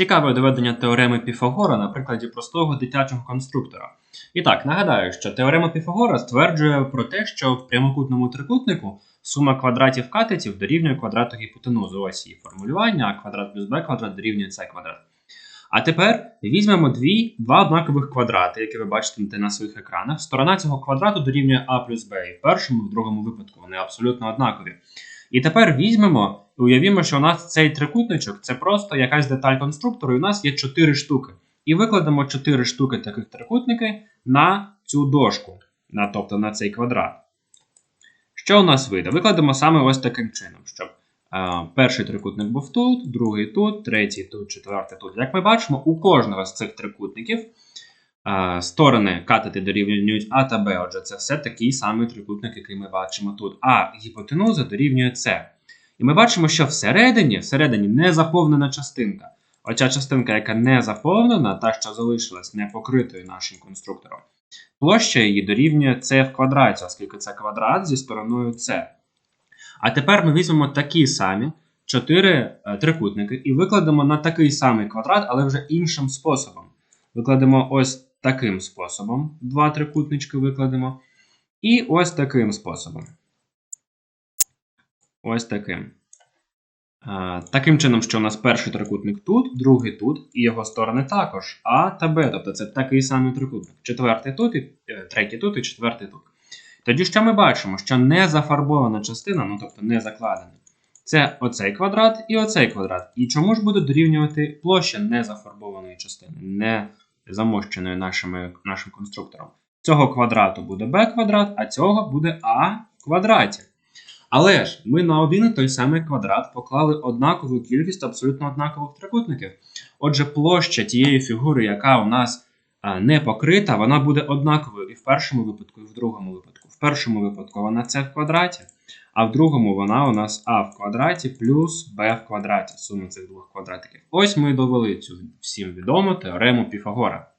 Цікаве доведення теореми Піфагора на прикладі простого дитячого конструктора. І так, нагадаю, що теорема Піфагора стверджує про те, що в прямокутному трикутнику сума квадратів катетів дорівнює квадрату гіпотенузи. Ось її формулювання, а квадрат плюс b квадрат дорівнює c квадрат. А тепер візьмемо дві, два однакових квадрати, які ви бачите на своїх екранах. Сторона цього квадрату дорівнює a плюс b. І в першому, і в другому випадку вони абсолютно однакові. І тепер візьмемо і уявімо, що у нас цей трикутничок це просто якась деталь конструктору, і у нас є 4 штуки. І викладемо 4 штуки таких трикутників на цю дошку, на, тобто на цей квадрат. Що у нас вийде? Викладемо саме ось таким чином, щоб е, перший трикутник був тут, другий тут, третій тут, четвертий тут. Як ми бачимо, у кожного з цих трикутників е, сторони катети дорівнюють А та Б. Отже, це все такий самий трикутник, який ми бачимо тут. А гіпотенуза дорівнює С. І ми бачимо, що всередині, всередині не заповнена частинка. Оця частинка, яка не заповнена, та, що залишилась не покритою нашим конструктором, площа її дорівнює c в квадраті, оскільки це квадрат зі стороною c. А тепер ми візьмемо такі самі чотири е, трикутники і викладемо на такий самий квадрат, але вже іншим способом. Викладемо ось таким способом. Два трикутнички викладемо. І ось таким способом. Ось таким. Таким чином, що у нас перший трикутник тут, другий тут, і його сторони також А та Б. Тобто це такий самий трикутник. Четвертий тут, і е, третій тут і четвертий тут. Тоді що ми бачимо, що не зафарбована частина, ну тобто не закладена, це оцей квадрат і оцей квадрат. І чому ж буде дорівнювати площа незафарбованої частини, не замощеної нашими, нашим конструктором? Цього квадрату буде b квадрат, а цього буде а квадраті. Але ж ми на один і той самий квадрат поклали однакову кількість абсолютно однакових трикутників. Отже, площа тієї фігури, яка у нас не покрита, вона буде однаковою і в першому випадку, і в другому випадку. В першому випадку вона це в квадраті, а в другому вона у нас а в квадраті плюс b в квадраті, сума цих двох квадратиків. Ось ми довели цю всім відому теорему Піфагора.